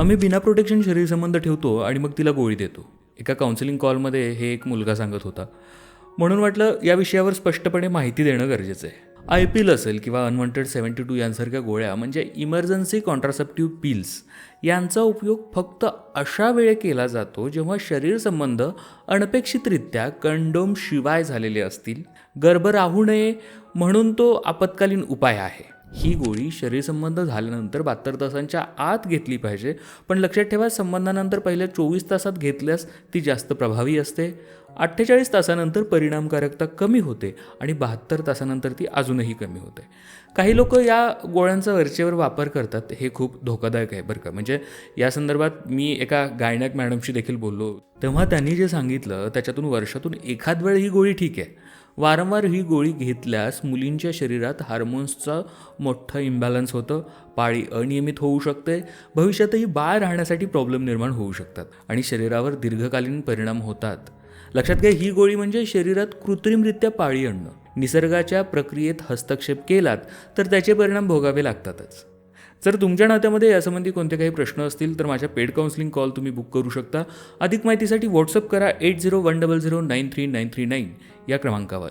आम्ही बिना प्रोटेक्शन शरीर संबंध ठेवतो आणि मग तिला गोळी देतो. एका काउन्सिलिंग कॉलमध्ये हे एक मुलगा सांगत होता. म्हणून वाटलं या विषयावर स्पष्टपणे माहिती देणं गरजेचं आहे. आय पील असेल किंवा अनवॉन्टेड सेवन्टी टू यांसारख्या गोळ्या म्हणजे इमर्जन्सी कॉन्ट्रासेप्टिव्ह पिल्स यांचा उपयोग फक्त अशा वेळे केला जातो जेव्हा शरीर संबंध अनपेक्षितरित्या कंडोम शिवाय झालेले असतील. गर्भ राहू नये म्हणून तो आपत्कालीन उपाय आहे. ही गोळी शरीरसंबंध झाल्यानंतर बहात्तर तासांच्या आत घेतली पाहिजे. पण लक्षात ठेवा संबंधानंतर पहिल्या चोवीस तासात घेतल्यास ती जास्त प्रभावी असते. अठ्ठेचाळीस तासानंतर परिणामकारकता कमी होते आणि बहात्तर तासानंतर ती अजूनही कमी होते. काही लोक या गोळ्यांचा वरचेवर वापर करतात हे खूप धोकादायक आहे बरं का. म्हणजे या संदर्भात मी एका गायनाक मॅडमशी देखील बोललो. तेव्हा त्यांनी जे सांगितलं त्याच्यातून वर्षातून एखाद वेळ ही गोळी ठीक आहे. वारंवार ही गोळी घेतल्यास मुलींच्या शरीरात हार्मोन्सचं मोठं इम्बॅलन्स होतं. पाळी अनियमित होऊ शकते. भविष्यातही बाळ राहण्यासाठी प्रॉब्लेम निर्माण होऊ शकतात आणि शरीरावर दीर्घकालीन परिणाम होतात. लक्षात घ्या ही गोळी म्हणजे शरीरात कृत्रिमरित्या पाळी आणणं. निसर्गाच्या प्रक्रियेत हस्तक्षेप केलात तर त्याचे परिणाम भोगावे लागतातच. जर तुमच्या नात्यामध्ये यासंबंधी कोणते काही प्रश्न असतील तर माझ्या पेड काउन्सिलिंग कॉल तुम्ही बुक करू शकता. अधिक माहितीसाठी व्हॉट्सअप करा eight zero one double zero nine three nine three nine या क्रमांकावर.